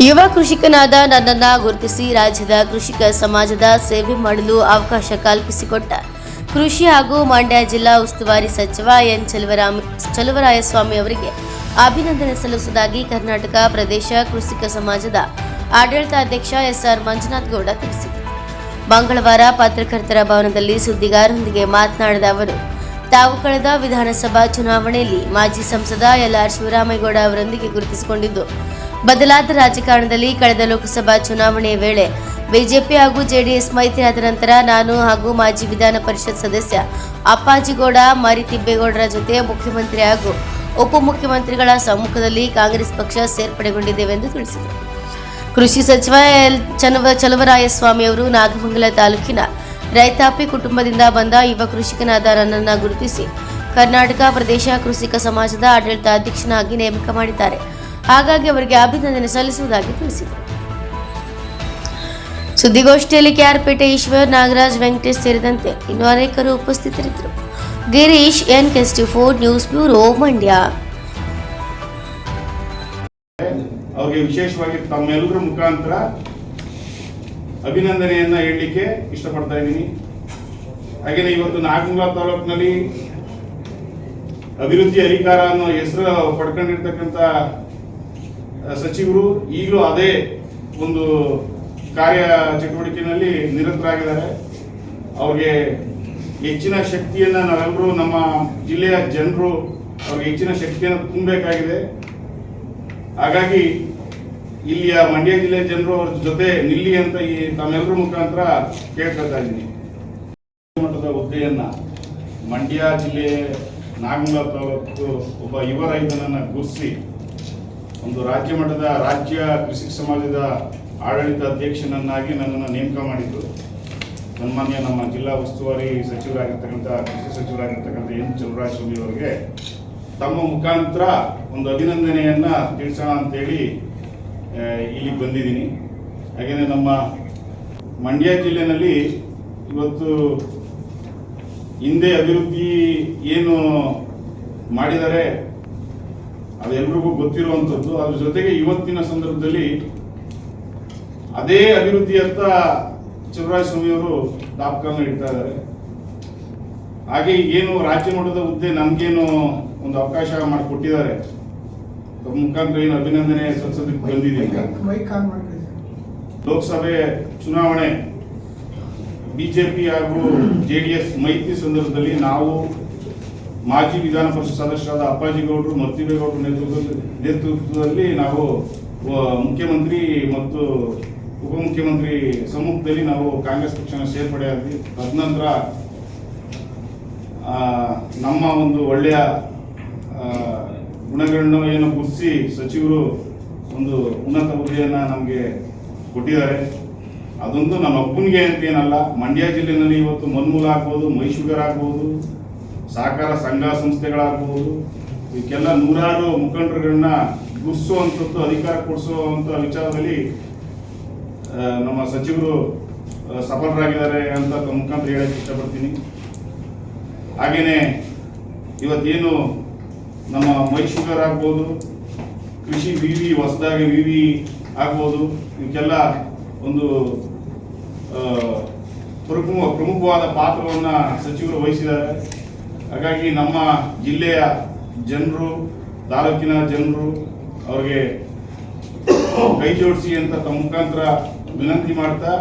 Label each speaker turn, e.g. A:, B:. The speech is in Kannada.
A: ಯುವ ಕೃಷಿಕನಾದ ನನ್ನನ್ನು ಗುರುತಿಸಿ ರಾಜ್ಯದ ಕೃಷಿಕ ಸಮಾಜದ ಸೇವೆ ಮಾಡಲು ಅವಕಾಶ ಕಲ್ಪಿಸಿಕೊಟ್ಟ. ಕೃಷಿ ಹಾಗೂ ಮಂಡ್ಯ ಜಿಲ್ಲಾ ಉಸ್ತುವಾರಿ ಸಚಿವ ಎನ್ ಚಲುವರಾಮ, ಚಲುವರಾಯಸ್ವಾಮಿ ಅವರಿಗೆ ಅಭಿನಂದನೆ ಸಲ್ಲಿಸುವುದಾಗಿ ಕರ್ನಾಟಕ ಪ್ರದೇಶ ಕೃಷಿಕ ಸಮಾಜದ ಆಡಳಿತಾಧ್ಯಕ್ಷ ಎಸ್ಆರ್ ಮಂಜುನಾಥ್ ಗೌಡ ತಿಳಿಸಿದರು. ಮಂಗಳವಾರ ಪತ್ರಕರ್ತರ ಭವನದಲ್ಲಿ ಸುದ್ದಿಗಾರರೊಂದಿಗೆ ಮಾತನಾಡಿದ ಅವರು ತಾವು ಕಳೆದ ವಿಧಾನಸಭಾ ಚುನಾವಣೆಯಲ್ಲಿ ಮಾಜಿ ಸಂಸದ ಎಲ್ ಆರ್ ಶಿವರಾಮೇಗೌಡ ಅವರೊಂದಿಗೆ ಗುರುತಿಸಿಕೊಂಡಿದ್ದು, ಬದಲಾದ ರಾಜಕಾರಣದಲ್ಲಿ ಕಳೆದ ಲೋಕಸಭಾ ಚುನಾವಣೆಯ ವೇಳೆ ಬಿಜೆಪಿ ಹಾಗೂ ಜೆಡಿಎಸ್ ಮೈತ್ರಿಯಾದ ನಂತರ ನಾನು ಹಾಗೂ ಮಾಜಿ ವಿಧಾನ ಪರಿಷತ್ ಸದಸ್ಯ ಅಪ್ಪಾಜಿಗೌಡ, ಮಾರಿತಿಬ್ಬೇಗೌಡರ ಜೊತೆ ಮುಖ್ಯಮಂತ್ರಿ ಹಾಗೂ ಉಪಮುಖ್ಯಮಂತ್ರಿಗಳ ಸಮ್ಮುಖದಲ್ಲಿ ಕಾಂಗ್ರೆಸ್ ಪಕ್ಷ ಸೇರ್ಪಡೆಗೊಂಡಿದ್ದೇವೆಂದು ತಿಳಿಸಿದರು. ಕೃಷಿ ಸಚಿವ ಎಲ್ ಚನವ ಚಲುವರಾಯಸ್ವಾಮಿ ಅವರು ನಾಗಮಂಗಲ ತಾಲೂಕಿನ ರೈತಾಪಿ ಕುಟುಂಬದಿಂದ ಬಂದ ಯುವ ಕೃಷಿಕನಾದ ನನ್ನನ್ನು ಗುರುತಿಸಿ ಕರ್ನಾಟಕ ಪ್ರದೇಶ ಕೃಷಿಕ ಸಮಾಜದ ಆಡಳಿತಾಧ್ಯಕ್ಷನಾಗಿ ನೇಮಕ ಮಾಡಿದ್ದಾರೆ. ಹಾಗಾಗಿ ಅವರಿಗೆ ಅಭಿನಂದನೆ ಸಲ್ಲಿಸುವುದಾಗಿ ತಿಳಿಸಿದರು. ಸುದ್ದಿಗೋಷ್ಠಿಯಲ್ಲಿ ಕೆಆರ್ಪೇಟೆ ಈಶ್ವರ್ ನಾಗರಾಜ್ ವೆಂಕಟೇಶ್ ಸೇರಿದಂತೆ ಇನ್ನು ಅನೇಕರು ಉಪಸ್ಥಿತರಿದ್ದರು. Girish N ಕೆಸ್ಟಿ four news bureau Mandya.
B: ಅವರಿಗೆ ವಿಶೇಷವಾಗಿ ತಮ್ಮೆಲ್ಲರ ಮುಖಾಂತರ ಅಭಿನಂದನೆಯನ್ನ ಹೇಳಲಿಕ್ಕೆ ಇಷ್ಟಪಡ್ತಾ ಇದ್ದೀನಿ. ಹಾಗೇನೆ ಇವತ್ತು ನಾಗಮಂಗಲ ತಾಲೂಕಿನಲ್ಲಿ ಅಭಿವೃದ್ಧಿ ಅಧಿಕಾರ ಅನ್ನೋ ಹೆಸರು ಪಡ್ಕೊಂಡಿರ್ತಕ್ಕಂಥ ಸಚಿವರು ಈಗಲೂ ಅದೇ ಒಂದು ಕಾರ್ಯ ಚಟುವಟಿಕೆಯಲ್ಲಿ ನಿರತರಾಗಿದ್ದಾರೆ. ಅವ್ರಿಗೆ ಹೆಚ್ಚಿನ ಶಕ್ತಿಯನ್ನ ನಾವೆಲ್ಲರೂ ನಮ್ಮ ಜಿಲ್ಲೆಯ ಜನರು ಅವ್ರಿಗೆ ಹೆಚ್ಚಿನ ಶಕ್ತಿಯನ್ನು ತುಂಬಬೇಕಾಗಿದೆ. ಹಾಗಾಗಿ ಇಲ್ಲಿಯ ಮಂಡ್ಯ ಜಿಲ್ಲೆ ಜನರು ಅವ್ರ ಜೊತೆ ನಿಲ್ಲಿ ಅಂತ ಈ ತಮ್ಮೆಲ್ಲರ ಮುಖಾಂತರ ಕೇಳ್ಕೊತಾ ಇದ್ದೀನಿ. ಮಟ್ಟದ ಹುದ್ದೆಯನ್ನ ಮಂಡ್ಯ ಜಿಲ್ಲೆ ನಾಗಮಲ ತಾಲೂಕು ಒಬ್ಬ ಯುವ ರೈತನನ್ನ ಗುರುತಿಸಿ ಒಂದು ರಾಜ್ಯ ಮಟ್ಟದ ರಾಜ್ಯ ಕೃಷಿ ಸಮಾಜದ ಆಡಳಿತ ಅಧ್ಯಕ್ಷನನ್ನಾಗಿ ನನ್ನನ್ನು ನೇಮಕ ಮಾಡಿದ್ದು ಸನ್ಮಾನ್ಯ ನಮ್ಮ ಜಿಲ್ಲಾ ಉಸ್ತುವಾರಿ ಸಚಿವರಾಗಿರ್ತಕ್ಕಂಥ, ಕೃಷಿ ಸಚಿವರಾಗಿರ್ತಕ್ಕಂಥ ಎನ್ ಚಲುವರಾಯಸ್ವಾಮಿ ಅವರಿಗೆ ತಮ್ಮ ಮುಖಾಂತರ ಒಂದು ಅಭಿನಂದನೆಯನ್ನ ತಿಳಿಸೋಣ ಅಂತೇಳಿ ಇಲ್ಲಿಗೆ ಬಂದಿದ್ದೀನಿ. ಹಾಗೆಯೇ ನಮ್ಮ ಮಂಡ್ಯ ಜಿಲ್ಲೆಯಲ್ಲಿ ಇವತ್ತು ಹಿಂದೆ ಅಭಿವೃದ್ಧಿ ಏನು ಮಾಡಿದರೆ ಅದೆಲ್ರಿಗೂ ಗೊತ್ತಿರುವಂಥದ್ದು. ಅದ್ರ ಜೊತೆಗೆ ಇವತ್ತಿನ ಸಂದರ್ಭದಲ್ಲಿ ಅದೇ ಅಭಿವೃದ್ಧಿಯತ್ತ ಶಿವರಾಜಸ್ವಾಮಿಯವರು ದಾಪಕವನ್ನು ಇಡ್ತಾ ಇದ್ದಾರೆ. ಹಾಗೆ ಏನು ರಾಜ್ಯ ಮಟ್ಟದ ಹುದ್ದೆ ನಮ್ಗೇನು ಒಂದು ಅವಕಾಶ ಮಾಡಿಕೊಟ್ಟಿದ್ದಾರೆ. ತಮ್ಮ ಮುಖಾಂತರ ಏನು ಅಭಿನಂದನೆ
C: ಸಂಸದಕ್ಕೆ ಬಂದಿದೆ
B: ಲೋಕಸಭೆ ಚುನಾವಣೆ ಬಿಜೆಪಿ ಹಾಗೂ ಜೆಡಿಎಸ್ ಮೈತ್ರಿ ಸಂದರ್ಭದಲ್ಲಿ ನಾವು ಮಾಜಿ ವಿಧಾನ ಪರಿಷತ್ ಸದಸ್ಯರಾದ ಅಪ್ಪಾಜಿ ಗೌಡರು ಮತ್ತಿಬೇಗೌಡರು ನೇತೃತ್ವದಲ್ಲಿ ನೇತೃತ್ವದಲ್ಲಿ ನಾವು ಮುಖ್ಯಮಂತ್ರಿ ಮತ್ತು ಉಪಮುಖ್ಯಮಂತ್ರಿ ಸಮ್ಮುಖದಲ್ಲಿ ನಾವು ಕಾಂಗ್ರೆಸ್ ಪಕ್ಷನ ಸೇರ್ಪಡೆಯಾಗಿ ತದನಂತರ ನಮ್ಮ ಒಂದು ಒಳ್ಳೆಯ ಗುಣಗಳನ್ನು ಏನು ಗುರುತಿಸಿ ಸಚಿವರು ಒಂದು ಉನ್ನತ ಹುದ್ದೆಯನ್ನ ನಮಗೆ ಕೊಟ್ಟಿದ್ದಾರೆ. ಅದೊಂದು ನಮ್ಮ ಅಪ್ಪನಿಗೆ ಅಂತ ಏನಲ್ಲ, ಮಂಡ್ಯ ಜಿಲ್ಲೆಯಲ್ಲಿ ಇವತ್ತು ಮನ್ಮೂಲ ಆಗ್ಬೋದು ಮೈಶುಗರ್ ಆಗ್ಬೋದು, ಸಹಕಾರ ಸಂಘ ಸಂಸ್ಥೆಗಳಾಗ್ಬೋದು, ಇದಕ್ಕೆಲ್ಲ ನೂರಾರು ಮುಖಂಡರುಗಳನ್ನ ಗುರುಸುವಂಥದ್ದು, ಅಧಿಕಾರ ಕೊಡಿಸುವಂಥ ವಿಚಾರದಲ್ಲಿ ನಮ್ಮ ಸಚಿವರು ಸಫಲರಾಗಿದ್ದಾರೆ ಅಂತ ಮುಖಾಂತರ ಹೇಳಕ್ಕೆ ಇಷ್ಟಪಡ್ತೀನಿ. ಹಾಗೆಯೇ ಇವತ್ತೇನು ನಮ್ಮ ಮೈಶುಗರ್ ಆಗ್ಬೋದು, ಕೃಷಿ ವಿವಿ ಹೊಸದಾಗಿ ವಿ ಆಗ್ಬೋದು ಇವಕ್ಕೆಲ್ಲ ಒಂದು ಪ್ರಮುಖ, ಪ್ರಮುಖವಾದ ಪಾತ್ರವನ್ನು ಸಚಿವರು ವಹಿಸಿದ್ದಾರೆ. ಹಾಗಾಗಿ ನಮ್ಮ ಜಿಲ್ಲೆಯ ಜನರು, ತಾಲೂಕಿನ ಜನರು, ಅವ್ರಿಗೆ ಕೈ ಜೋಡಿಸಿ ಅಂತ ತಮ್ಮ ಮುಖಾಂತರ ವಿನಂತಿ ಮಾಡ್ತಾ